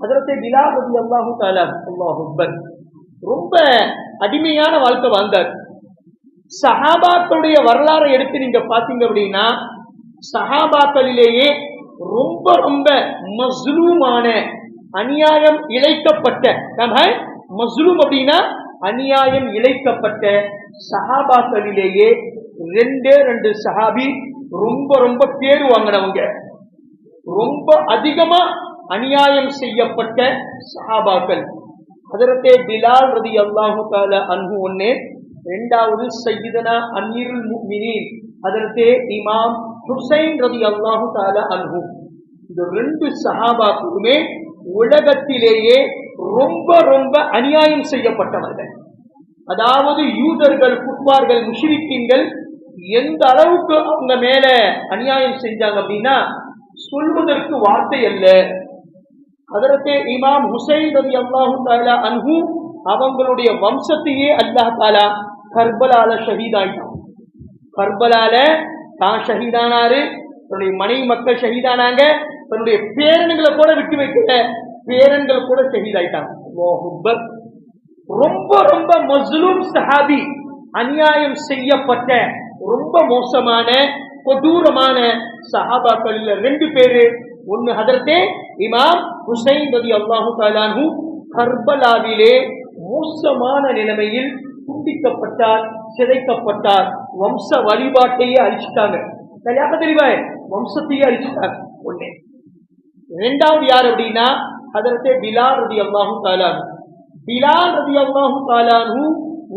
அதரத்தை பிலா ரவி அல்லாஹு அல்லாஹுபர் அல்லாஹ் ரொம்ப அடிமையான வாழ்க்கை வாழ்ந்தார். சஹாபாக்களுடைய வரலாறை எடுத்து நீங்க பாத்தீங்க அப்படின்னா சஹாபாக்களிலேயே ரொம்ப ரொம்ப மஸ்லூமான அநியாயம் இழைக்கப்பட்ட நம்ம மஸ்லூம் அப்படின்னா அநியாயம் இழைக்கப்பட்ட சஹாபாக்களிலேயே ரெண்டே ரெண்டு சஹாபி ரொம்ப ரொம்ப பேர் வாங்கினவங்க. ரொம்ப அதிகமா அநியாயம் செய்யப்பட்ட சஹாபாக்கள். அதரத்தே பிலால் ரதி அல்லாஹு தால அன்பு ஒன்னே இரண்டாவது சையிதனா அமீருல் முஃமினீன் அதரத்தே இமாம் ஹுசைன் ரதி அல்லாஹு தால அன்பு இந்த ரெண்டு சஹாபாக்களுமே உலகத்திலேயே ரொம்ப ரொம்ப அநியாயம் செய்யப்பட்டவர்கள். அதாவது யூதர்கள் குட்பார்கள் முஷ்ரிக்கீன்கள் எந்த அளவுக்கு அவங்க மேல அநியாயம் செஞ்சாங்க அப்படின்னா சொல்வதற்கு வார்த்தை அல்ல. அதற்கு இமாம் ஹுசைன் ரவி அல்லாஹு தாலா அன்ஹு அவங்களுடைய வம்சத்தையே அல்லாஹ் தாலா கர்பலால ஷஹீதாயிட்டான் கர்பலால தான் ஷஹீதானாரு தன்னுடைய மனைவி மக்கள் ஷஹீதானாங்க தன்னுடைய பேரன்களை கூட விட்டு வைக்கல பேரன்கள் கூட ஷஹீதாயிட்டாங்க ரொம்ப ரொம்ப மஸ்லூம் சஹாபி அநியாயம் செய்யப்பட்ட ரொம்ப மோசமான கொடூரமான சஹாபாக்கள் ரெண்டு பேரு ஒன்னு ஹதரத்தே இமாம் ஹுசைன் ரதி அல்லாஹு தாலானு கர்பலாவிலே மோசமான நிலைமையில் துண்டிக்கப்பட்டார் சிதைக்கப்பட்டார். வம்ச வழிபாட்டையே அழிச்சிட்டாங்க. சரியாக தெரியுமா? வம்சத்தையே அழிச்சிட்டாங்க. ஒன்னே இரண்டாவது யார் அப்படின்னா அதற்கு பிலால் ரதி அல்லாஹு தாலானு பிலால் ரதி அல்லாஹு தாலானு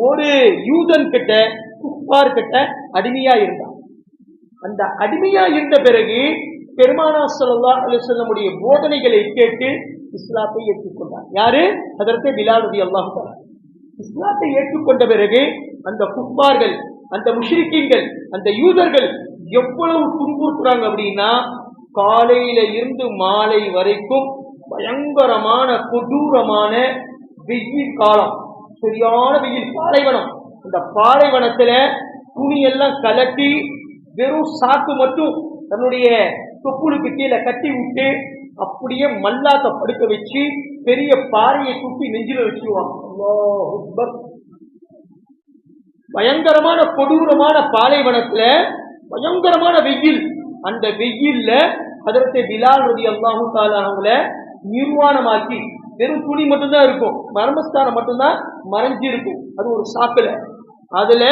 ஒரு யூதன் கிட்ட குப்பார் கிட்ட அடிமையா இருந்தான். அந்த அடிமையா இருந்த பிறகு பெருமானா ஸல்லல்லாஹு அலைஹி போதனைகளை கேட்டு இஸ்லாத்தை ஏற்றுக்கொண்டார். யாரு? அதற்கு பிலால் ரதி இஸ்லாத்தை ஏற்றுக்கொண்ட பிறகு அந்த குப்பார்கள் அந்த முஷ்ரிக்கீன்கள் அந்த யூதர்கள் எவ்வளவு துன்புறுத்துறாங்க அப்படின்னா காலையில இருந்து மாலை வரைக்கும் பயங்கரமான கொடூரமான வெயில் காலம். சரியான வெயில் பாலைவனம். அந்த பாலைவனத்துல துணி எல்லாம் கலட்டி வெறும் சாக்கு மட்டும் தன்னுடைய தொப்புளுக்கு கீழே கட்டி விட்டு அப்படியே மல்லாக்க படுக்க வச்சு பெரிய பாறையை தூக்கி நெஞ்சில வச்சிருவாங்க. பயங்கரமான கொடூரமான பாலைவனத்துல பயங்கரமான வெயில். அந்த வெயில்ல அதற்கு பிலால் ரதி அல்லாஹு அவங்கள நிர்வாணமாக்கி வெறும் துணி மட்டும்தான் இருக்கும் மர்மஸ்தானம் மட்டும்தான் மறைஞ்சிருக்கும். அது ஒரு சாக்குல அதுல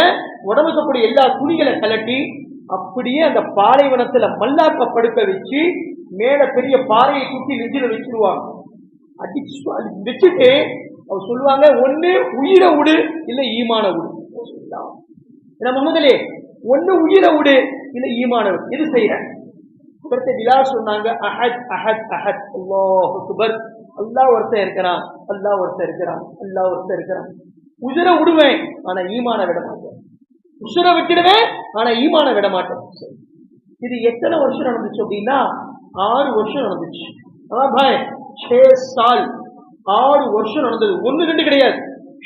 உடம்புக்கப்படி எல்லா துணிகளை கலட்டி அப்படியே அந்த பாலைவனத்துல மல்லாக்க படுக்க வச்சு மேல பெரிய பாறையை தூக்கி நெஞ்சில வச்சிருவாங்க. அடிச்சு அது வச்சுட்டு அவர் சொல்லுவாங்க ஒன்னு உயிரை விடு இல்ல ஈமான விடு. ஏன்னா முகமதுலே ஒன்னு உயிரை விடு இல்ல ஈமான விடு. இது செய்யறேன் அடுத்த விழா சொன்னாங்க அஹத் அஹத் அஹத் அல்லாஹ் சுபர் அல்லாஹ் ஒருத்தர் இருக்கிறான் அல்லாஹ் ஒருத்தர் இருக்கிறான் அல்லாஹ் ஒருத்தர் இருக்கிறான். உதிரை விடுவேன் ஆனா ஈமான விட உசுரை விட்டுடுவேன் ஆனா ஈமான விட மாட்டேன் இது எத்தனை வருஷம் நடந்துச்சு அப்படின்னா ஆறு வருஷம் நடந்துச்சு. பாய் छह சால் ஆறு வருஷம் நடந்தது. ஒன்று ரெண்டு கிடையாது.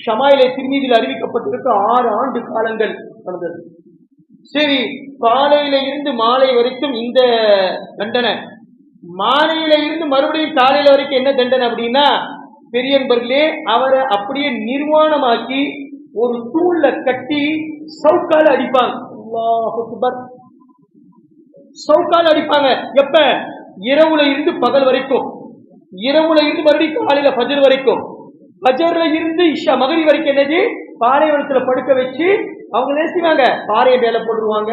ஷமாயிலே திருமீதியில் அறிவிக்கப்பட்டிருக்க ஆறு ஆண்டு காலங்கள் நடந்தது. சரி காலையில இருந்து மாலை வரைக்கும் இந்த தண்டனை. மாலையில இருந்து மறுபடியும் காலையில வரைக்கும் என்ன தண்டனை அப்படின்னா பெரியன்பர்களே அவரை அப்படியே நிர்வாணமாக்கி ஒரு தூண்ல கட்டி சவுக்கால அடிப்பாங்க. சவுக்கால அடிப்பாங்க. எப்ப? இரவுல இருந்து பகல் வரைக்கும். இரவுல இருந்து மறுபடியும் காலையில பஜர் வரைக்கும். பஜர்ல இருந்து இஷா மகரி வரைக்கும் என்னது? பாலைவனத்துல படுக்க வச்சு அவங்க என்ன செய்வாங்க? பாறையை மேல போட்டுருவாங்க.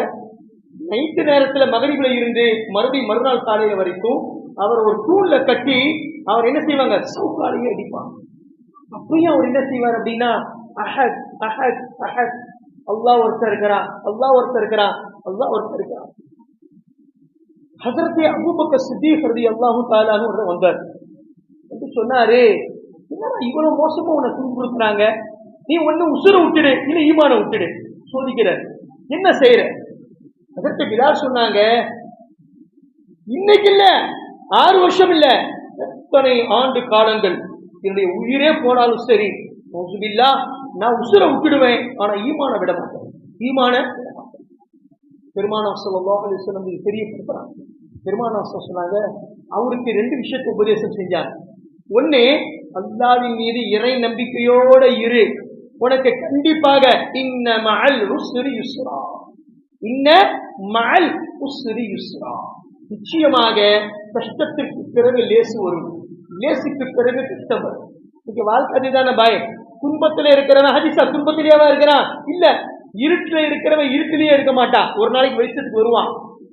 நைட்டு நேரத்துல மகரிபில இருந்து மறுபடியும் மறுநாள் காலையில வரைக்கும் அவர் ஒரு தூண்ல கட்டி அவர் என்ன செய்வாங்க? சவுக்காலையே அடிப்பாங்க. அப்படியும் அவர் என்ன செய்வார் அப்படின்னா? அஹத் அஹத் அஹத். அல்லாஹ் ஒருத்தர் இருக்கிறான் அல்லாஹ் ஒருத்தர் இருக்கிறான் அல்லாஹ் ஒருத்தர் இருக்கிறான். ஹசரத்தை அபூபக்க சித்திக் ரதி அல்லாஹும் தாலான்னு வந்தார். என்று சொன்னாரு என்னடா இவ்வளவு மோசமா உன்னை துன்புறுத்துறாங்க? நீ ஒண்ணு உசுர விட்டுடு இல்ல ஈமான விட்டுடு. சோதிக்கிற என்ன செய்யற அதற்கு பிலால் சொன்னாங்க இன்னைக்கு இல்ல ஆறு வருஷம் இல்ல எத்தனை ஆண்டு காலங்கள்? என்னுடைய உயிரே போனாலும் சரி மௌசுபில்லா நான் உசுர விட்டுடுவேன். ஆனா ஈமான விட மாட்டேன். ஈமான விட மாட்டேன். பெருமானா ஸல்லல்லாஹு அலைஹி தெரியப்படுத்துறாங்க பெருமானா சொன்னாங்க அவருக்கு ரெண்டு விஷயத்தை உபதேசம் செஞ்சாங்க. ஒன்னு அல்லாவின் மீது இறை நம்பிக்கையோட இரு. உனக்கு கண்டிப்பாக இன்ன மஅல் உஸ்ரி யுஸ்ரா. இன்ன மஅல் உஸ்ரி யுஸ்ரா. நிச்சயமாக கஷ்டத்திற்கு பிறகு லேசு வரும். லேசுக்கு பிறகு கஷ்டம் வரும். இன்னைக்கு வாழ்க்கை அதுதான பயம் துன்பத்துல இருக்கிறவன் ஹதிசா துன்பத்திலேயேவா இருக்கிறான். இல்ல இருட்டுல இருக்கிறவன் இருட்டிலேயே இருக்க மாட்டான். ஒரு நாளைக்கு வெளிச்சத்துக்கு வருவான்.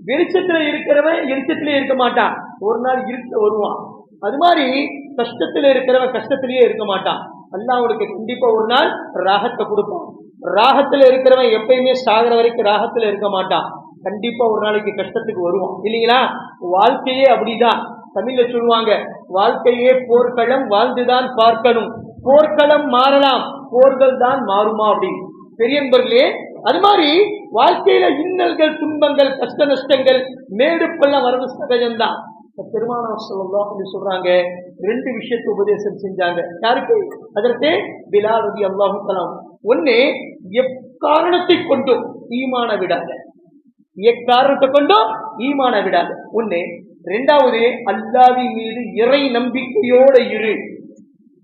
வெளிச்சத்துல இருக்கிறவன் வெளிச்சத்திலேயே இருக்க மாட்டான். ஒரு நாள் இருட்டுல வருவான். அது மாதிரி கஷ்டத்துல இருக்கிறவன் கஷ்டத்திலேயே இருக்க மாட்டான். அல்லாஹ் அவனுக்கு கண்டிப்பா ஒரு நாள் ராகத்தை கொடுப்பான். ராகத்துல இருக்கிறவன் எப்பயுமே சாகிற வரைக்கும் ராகத்துல இருக்க மாட்டான். கண்டிப்பா ஒரு நாளைக்கு கஷ்டத்துக்கு வருவான். இல்லைங்களா? வாழ்க்கையே அப்படிதான். தமிழ்ல சொல்லுவாங்க வாழ்க்கையே போர்க்களம் வாழ்ந்துதான் பார்க்கணும். போர்க்களம் மாறலாம். போர்கள் தான் மாறுமா அப்படின்னு. பெரியன்பர்களே அது மாதிரி வாழ்க்கையில இன்னல்கள் துன்பங்கள் கஷ்ட நஷ்டங்கள் மேடு பள்ளம் வரது சகஜம்தான். பெருமானம் சொல்லலாம் அப்படின்னு சொல்றாங்க. ரெண்டு விஷயத்தை உபதேசம் செஞ்சாங்க. யாருக்கு? அதற்கு பிலால் ரதி அல்லாஹு கலாம் ஒண்ணு எக்காரணத்தை கொண்டும் ஈமான விடாத. எக்காரணத்தை கொண்டும் ஈமான விடாத. ஒண்ணு ரெண்டாவது அல்லாவி மீது இறை நம்பிக்கையோட இரு.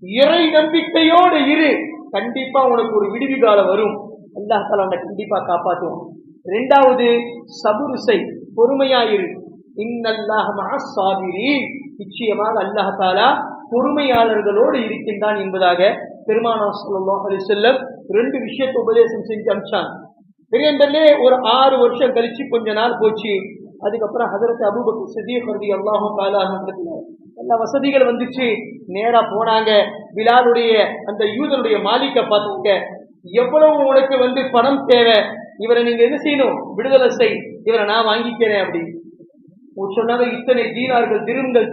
இறை நம்பிக்கையோடு இரு. கண்டிப்பா உனக்கு ஒரு விடுதி காலம் வரும். அல்லாஹ் தாலா உன்னை கண்டிப்பா காப்பாற்றுவான் ரெண்டாவது சபுரு பொறுமையாயிரு இன்னல்லாஹ் நிச்சயமாக அல்லாஹ தாலா பொறுமையாளர்களோடு இருக்கின்றான் என்பதாக பெருமானா சொல்லும் அலைஹி ரெண்டு விஷயத்தை உபதேசம் செஞ்சு அமிச்சான் பெரியண்டர்லே ஒரு ஆறு வருஷம் கழிச்சு கொஞ்ச நாள் போச்சு. அதுக்கப்புறம் ஹதரத் அபூபக்கர் சித்திக் அல்லாஹும் அல்லாஹு தாலா எல்லா வசதிகள் வந்துச்சு. நேரா போனாங்க. பிலாலுடைய அந்த யூதனுடைய மாலிக்கை பார்த்துங்க. எவ்வளவு உனக்கு வந்து பணம் தேவை? இவரை நீங்க என்ன செய்யணும்? விடுதலை செய். இவரை நான் வாங்கிக்கிறேன் அப்படின்னு. சொன்னாங்க இத்தனை தீனார்கள் திருங்கள்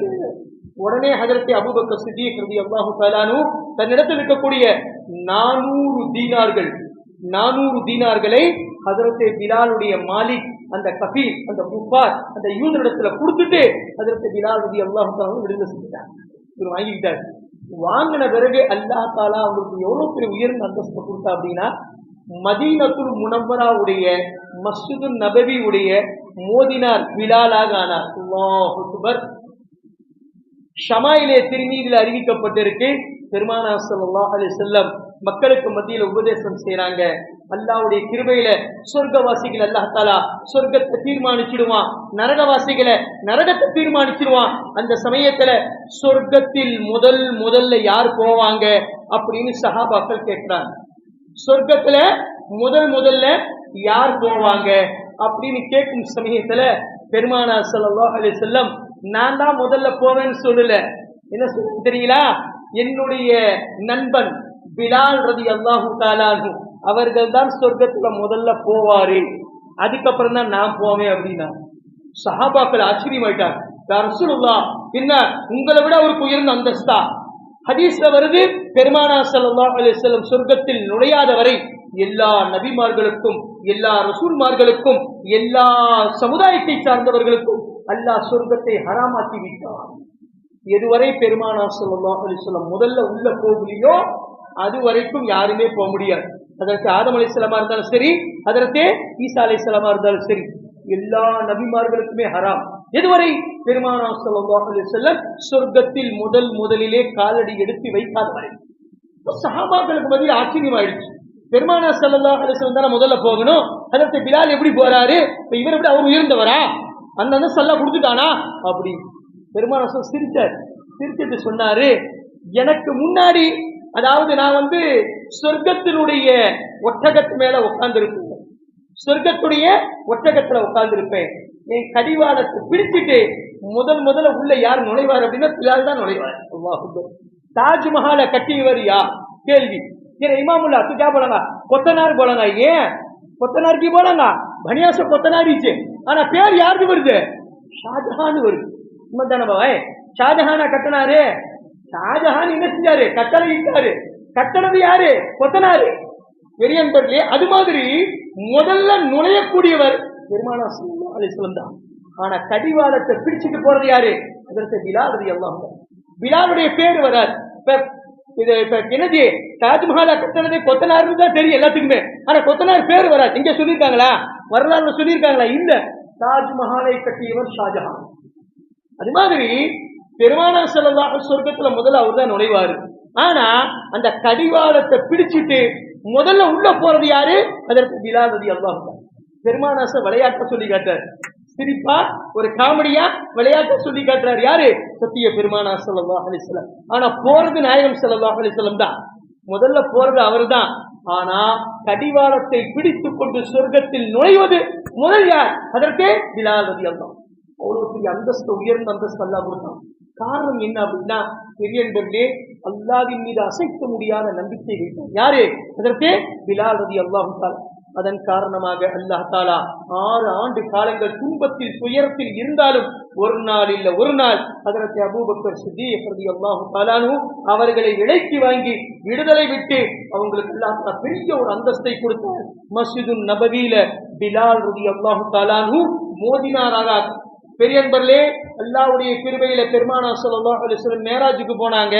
உடனே ஹதரத்தை அபூபக்கர் சித்தி ரதி அல்லாஹு தாலானு தன்னிடத்தில் இருக்கக்கூடிய நானூறு தீனார்கள் நானூறு தீனார்களை ஹதரத்தை பிலாலுடைய மாலிக் அந்த கபி அந்த புகார் அந்த யூதரிடத்துல கொடுத்துட்டு அதற்கு பிலால் ரதி அல்லாஹு விடுதலை செஞ்சுட்டாங்க இவர் வாங்கிக்கிட்டாரு. வாங்கின பிறகு அல்லாஹ் தாலா அவங்களுக்கு எவ்வளவு பெரிய உயர்ந்த அந்தஸ்து கொடுத்தா அப்படின்னா மதீனத்துல் முனவராவுடைய மஸ்ஜிது நபவி உடைய மோதினார் பிலாலாக ஆனார். அல்லாஹ் அக்பர். ஷமாயிலே திருமீதில் அறிவிக்கப்பட்டிருக்கு. பெருமானா ஸல்லல்லாஹு அலி செல்லம் மக்களுக்கு மத்தியில உபதேசம் செய்யறாங்க அல்லாவுடைய கிருபையில சொர்க்கவாசிகள் அல்லாஹாலா சொர்க்கத்தை தீர்மானிச்சிடுவான் நரகவாசிகளை நரகத்தை தீர்மானிச்சிடுவான் அந்த சமயத்துல சொர்க்கத்தில் முதல் முதல்ல யார் போவாங்க அப்படின்னு சஹாபாக்கள் கேட்கிறாங்க. சொர்க்கத்துல முதல் முதல்ல யார் போவாங்க அப்படின்னு கேட்கும் சமயத்துல பெருமானா ஸல்லல்லாஹு அலி செல்லம் நான் தான் முதல்ல போவேன்னு சொல்லல. என்ன சொல்ல தெரியலா என்னுடைய நண்பன் பிலால் ரதி அல்லாஹு தாலானு அவர்கள் தான் சொர்க்கத்துல முதல்ல போவாரு. அதுக்கப்புறம் தான் நான் போவேன் அப்படின்னா. சஹாபாக்கள் ஆச்சரியமாயிட்டார் ரசூலுல்லா என்ன உங்களை விட அவருக்கு உயர்ந்த அந்தஸ்தா? ஹதீஸ்ல வருது பெருமானா சல்லா அலைஹி வஸல்லம் சொர்க்கத்தில் நுழையாத வரை எல்லா நபிமார்களுக்கும் எல்லா ரசூல்மார்களுக்கும் எல்லா சமுதாயத்தை சார்ந்தவர்களுக்கும் அல்லாஹ் சொர்க்கத்தை ஹராமாக்கி விட்டார் எதுவரை பெருமானா ஸல்லல்லாஹு அலைஹி வஸல்லம் முதல்ல உள்ள போகலையோ அது வரைக்கும் யாருமே போக முடியாது. அதற்கு ஆதம் அலைஹிஸ்ஸலாமா இருந்தாலும் சரி அதற்கு ஈசா அலைஹிஸ்ஸலாமா இருந்தாலும் சரி எல்லா நபிமார்களுக்குமே ஹராம். எதுவரை? பெருமானா ஸல்லல்லாஹு அலைஹி சொர்க்கத்தில் முதல் முதலிலே காலடி எடுத்து வைக்காத வரை இப்ப சஹாபாக்களுக்கு பதில் ஆச்சரியமாயிடுச்சு. பெருமானா ஸல்லல்லாஹு அலைஹி தானே முதல்ல போகணும்? அதற்கு பிலால் எப்படி போறாரு? இப்ப இவரை எப்படி அவர் உயர்ந்தவரா? அந்த அந்த சல்லா கொடுத்துட்டானா? அப்படி. பெருமானா ஸல்லல்லாஹு சிரிச்சார். சிரிச்சிட்டு சொன்னாரு எனக்கு முன்னாடி அதாவது நான் வந்து சொர்க்கத்தினுடைய ஒட்டகத்து மேல உட்கார்ந்துருப்பேன் சொர்க்கத்துடைய ஒட்டகத்துல உட்கார்ந்துருப்பேன் என் கடிவாளத்தை பிடிச்சிட்டு முதல் முதல்ல உள்ள யார் நுழைவார் அப்படின்னா பிலால் தான் நுழைவார். தாஜ்மஹாலை கட்டியவர் யார்? கேள்வி. ஏன் இமாமுல்லா துஜா கே கொத்தனார் போலங்க ஏன்? கொத்தனாருக்கு கி போலங்க பனியாச கொத்தனாரிச்சு. ஆனா பேர் யாருக்கு வருது? ஷாஜஹான் வருது. உண்மைதான பாவை ஷாஜஹானா கட்டினாரு. ஷாஜஹான் என்ன செஞ்சாரு? கட்டளை இட்டாரு. கட்டணது யாரு? கொத்தனாரு. பெரியன்பர்களே அது மாதிரி முதல்ல நுழையக்கூடியவர் பெருமானா ஸல்லல்லாஹு அலைஹி தான். ஆனா கடிவாளத்தை பிடிச்சிட்டு போறது யாரு? அதற்கு பிலால் ரலியல்லாஹு எல்லாம் பிலாலுடைய பேர் வராது. இது இப்ப என்னது? தாஜ்மஹாலா கட்டினது கொத்தனார்னு தான் தெரியும் எல்லாத்துக்குமே. ஆனா கொத்தனார் பேர் வராது. இங்க சொல்லியிருக்காங்களா? வரலாறுல சொல்லியிருக்காங்களா? இல்ல. தாஜ்மஹாலை கட்டியவர் ஷாஜஹான். அது மாதிரி பெருமானா செல்லல்லாஹு சொர்க்கத்துல முதல்ல அவர் தான் நுழைவாரு. ஆனா அந்த கடிவாளத்தை பிடிச்சிட்டு முதல்ல உள்ள போறது யாரு? அதற்கு பிலால் ரதி அல்லாஹ் பெருமானாச விளையாட்ட சொல்லி காட்டார் சிரிப்பா ஒரு காமெடியா விளையாட்ட சொல்லி காட்டுறாரு. யாரு? சத்திய பெருமானா ஸல்லல்லாஹு அலிஸ்லாம் ஆனா போறது நாயகம் ஸல்லல்லாஹு அலிஸ்லம் தான். முதல்ல போறது அவர்தான். ஆனா கடிவாளத்தை பிடித்து கொண்டு சொர்க்கத்தில் நுழைவது முதல் யார்? அதற்கே பிலால் ரதி அவ்வளவு பெரிய அந்தஸ்து உயர்ந்த அந்தஸ்து அல்லா கொடுத்தான். காரணம் என்ன அப்படின்னா பெரியன்பர்களே அல்லாவின் மீது அசைக்க முடியாத நம்பிக்கை வைத்தார் யாரு? அதற்கே பிலால் ரதி அல்லாஹு அதன் காரணமாக அல்லாஹ் தாலா ஆறு ஆண்டு காலங்கள் துன்பத்தில் துயரத்தில் இருந்தாலும் ஒரு நாள் இல்ல ஒரு நாள் அதற்கு அபூபக்கர் சித்திக் ரதி அல்லாஹு தாலானு அவர்களை விலைக்கு வாங்கி விடுதலை விட்டு அவங்களுக்கு அல்லாஹ் பெரிய ஒரு அந்தஸ்தை கொடுத்தார். மஸ்ஜிது நபவியில பிலால் ரதி அல்லாஹு தாலானு மோதினாராக. பெரியன்பர்களே அல்லாவுடைய கிருபையில பெருமானா ஸல்லல்லாஹு அலிஸ்வரன் மேராஜுக்கு போனாங்க.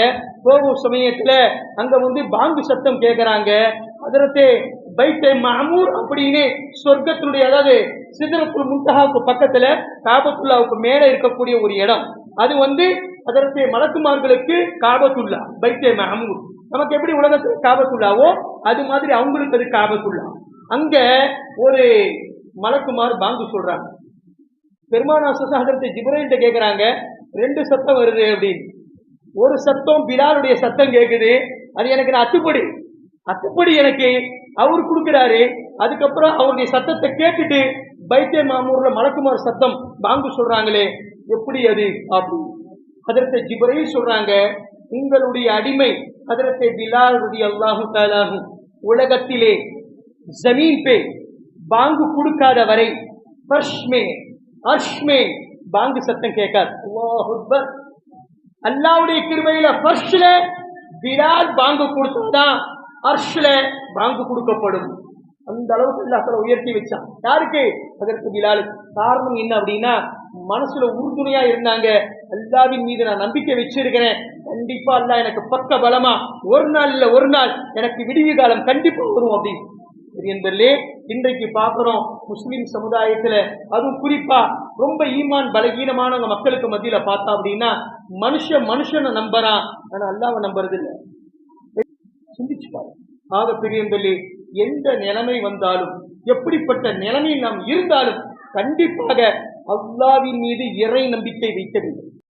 போகும் சமயத்துல அங்க வந்து பாங்கு சத்தம் கேட்கறாங்க அதரத்தே பைத்தே மஹமூர் அப்படின்னு சொர்க்கத்தினுடைய அதாவது சிதறத்துல் முன்தஹாவுக்கு பக்கத்துல காபத்துல்லாவுக்கு மேல இருக்கக்கூடிய ஒரு இடம். அது வந்து அதற்கு மலக்குமார்களுக்கு காபத்துல்லா பைத்தே மஹமூர் நமக்கு எப்படி உலகத்துக்கு காபத்துள்ளாவோ அது மாதிரி அவங்களுக்கு அது காபத்துள்ளா அங்க ஒரு மலக்குமார் பாங்கு சொல்றாங்க. பெருமானா சுசாதத்தை ஜிப்ரைல்கிட்ட கேட்குறாங்க ரெண்டு சத்தம் வருது அப்படின்னு. ஒரு சத்தம் பிலாலுடைய சத்தம் கேட்குது அது எனக்கு நான் அத்துப்படி. அத்துப்படி எனக்கு அவர் கொடுக்குறாரு. அதுக்கப்புறம் அவருடைய சத்தத்தை கேட்டுட்டு பைத்திய மாமூர்ல மலக்குமார் சத்தம் பாங்கு சொல்றாங்களே எப்படி அது? அப்படின்னு. அதற்கு ஜிபரையும் சொல்றாங்க உங்களுடைய அடிமை அதற்கு பிலால் ரதி அல்லாஹு தாலாஹு உலகத்திலே ஜமீன் பே பாங்கு கொடுக்காத வரை ஃபர்ஷ் மே அர்ஷ் மே பாங்கு சத்தம் கேட்காது. அல்லாவுடைய கிருபையில ஃபர்ஸ்ட்ல பிலால் பாங்கு கொடுத்தாதான் அர்ஷ்ல பாங்கு கொடுக்கப்படும். அந்த அளவுக்கு அல்லாஹ் உயர்த்தி வச்சான். யாருக்கு? அதற்கு பிலால் காரணம் என்ன அப்படின்னா மனசுல உறுதுணையா இருந்தாங்க. அல்லாவின் மீது நான் நம்பிக்கை வச்சிருக்கிறேன். கண்டிப்பா அல்லாஹ் எனக்கு பக்க பலமா ஒரு நாள் இல்ல ஒரு நாள் எனக்கு விடிவு காலம் கண்டிப்பா வரும் அப்படின்னு. என்பதிலே இன்றைக்கு பார்க்கிறோம் முஸ்லிம் சமுதாயத்துல அதுவும் குறிப்பா ரொம்ப ஈமான் பலகீனமானவங்க மக்களுக்கு மத்தியில பார்த்தா அப்படின்னா மனுஷன் மனுஷனை நம்புறான். ஆனா அல்லாவை நம்புறது இல்லை சிந்திச்சு பாரு ஆக பெரியந்தலே எந்த நிலைமை வந்தாலும் எப்படிப்பட்ட நிலைமையில் நாம் இருந்தாலும் கண்டிப்பாக அல்லாவின் மீது இறை நம்பிக்கை வைக்க வேண்டும்.